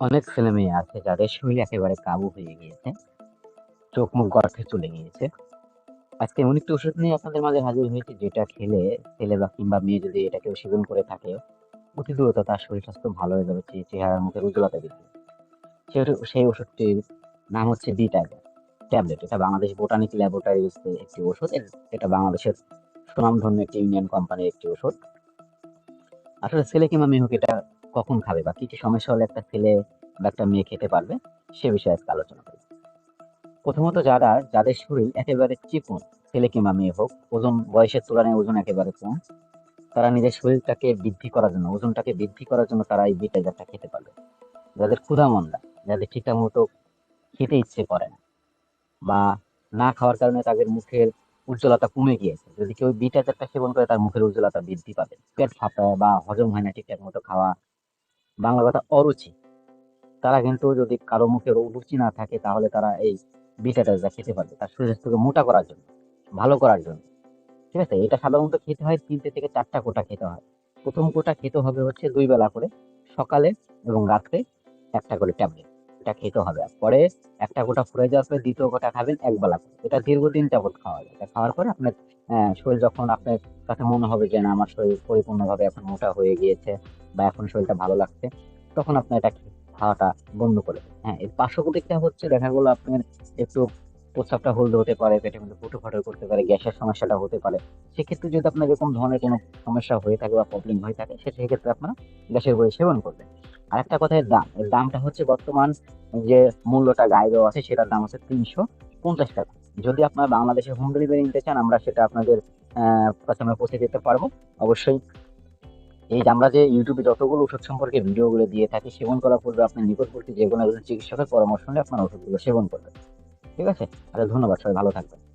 অনেক ছেলে মেয়ে আছে যাদের শরীর একেবারে কাবু হয়ে গিয়েছে, চোখ মুখ গড়াতে চলে গিয়েছে। আজকে এমন একটি ওষুধ নিয়ে আপনাদের মাঝে হাজির হয়েছে, যেটা খেলে ছেলে বা কিংবা মেয়ে যদি এটা কেউ সেবন করে থাকে, অতি দ্রুত তার শরীর স্বাস্থ্য ভালো হয়ে যাবে চেহারার মুখের উজ্জ্বলতা পাবে। সেই ওষুধটির নাম হচ্ছে ডি ট্যাবলেট ট্যাবলেট এটা বাংলাদেশ বোটানিক ল্যাবরেটরিজ একটি ওষুধ। এটা বাংলাদেশের সুনামধন্য একটি ইউনিয়ন কোম্পানির একটি ওষুধ। আসলে ছেলে কিংবা মেয়ে হোক এটা কখন খাবে বা কি কি সমস্যা হলে একটা ছেলে বা একটা মেয়ে খেতে পারবে, সে বিষয়ে আজকে আলোচনা করি। প্রথমত যারা, যাদের শরীর একেবারে চিকন, ছেলে কিংবা মেয়ে হোক, ওজন, বয়সের তুলনায় ওজন একেবারে কম, তারা নিজের শরীরটাকে বৃদ্ধি করার জন্য, ওজনটাকে বৃদ্ধি করার জন্য তারা এই বিটাইজারটা খেতে পারবে। যাদের ক্ষুধা মন্দা, যাদের ঠিকঠাক মতো খেতে ইচ্ছে করে না বা না খাওয়ার কারণে তাদের মুখের উজ্জ্বলতা কমে গিয়েছে, যদি কেউ বিটাইজারটা সেবন করে তার মুখের উজ্জ্বলতা বৃদ্ধি পাবে। পেট ফাঁপায় বা হজম হয় না ঠিকঠাক মতো খাওয়া বাংলা কথা অরুচি। তারা কিন্তু যদি কারও মুখে রুচি না থাকে, তাহলে তারা এই বিটাটা খেতে পারবে, তার শরীর স্বাস্থ্যকে মোটা করার জন্য, ভালো করার জন্য। ঠিক আছে? এটা সাধারণত খেতে হয় তিনটে থেকে চারটা কোটা খেতে হয়। প্রথম কোটা খেতে হবে হচ্ছে দুই বেলা করে, সকালে এবং রাত্রে একটা করে ট্যাবলেট। এটা খেতে হবে। পরে একটা কোটা ফুরে যাওয়ার পরে দ্বিতীয় কোটা খাবেন এক বেলা করে। এটা দীর্ঘদিন যাবত খাওয়া যায়। এটা খাওয়ার পরে আপনার শরীর যখন আপনার কাছে মনে হবে যে, না, আমার শরীর পরিপূর্ণভাবে এখন মোটা হয়ে গিয়েছে বা এখন শরীরটা ভালো লাগছে, তখন আপনি এটা খাওয়াটা বন্ধ করে দেবেন। হ্যাঁ এর পার্শ্ব প্রতিক্রিয়া হচ্ছে, দেখা গেলো আপনার একটু প্রস্রাবটা হলদে হতে পারে, পেটের মধ্যে ফুটো ফাটো করতে পারে, গ্যাসের সমস্যাটা হতে পারে। সেক্ষেত্রে যদি আপনার এরকম ধরনের কোনো সমস্যা হয়ে থাকে বা প্রবলেম হয়ে থাকে সেক্ষেত্রে আপনারা গ্যাসের বড়ি সেবন করবেন। আর একটা কথা, এর দাম। এর দামটা হচ্ছে বর্তমান যে মূল্যটা গায়ে দেওয়া আছে, সেটার দাম হচ্ছে তিনশো পঞ্চাশ টাকা। যদি আপনারা বাংলাদেশে হোম ডেলিভারি নিতে চান, আমরা সেটা আপনাদের কাছে আমরা পৌঁছে দিতে পারব। অবশ্যই এই আমরা যে ইউটিউবে যতগুলো ওষুধ সম্পর্কে ভিডিওগুলো দিয়ে থাকি, সেবন করার পূর্বে আপনার নিকটবর্তী যে কোনো একজন চিকিৎসকের পরামর্শ নিয়ে আপনার ওষুধগুলো সেবন করবেন। ঠিক আছে? আরে ধন্যবাদ, সবাই ভালো থাকবেন।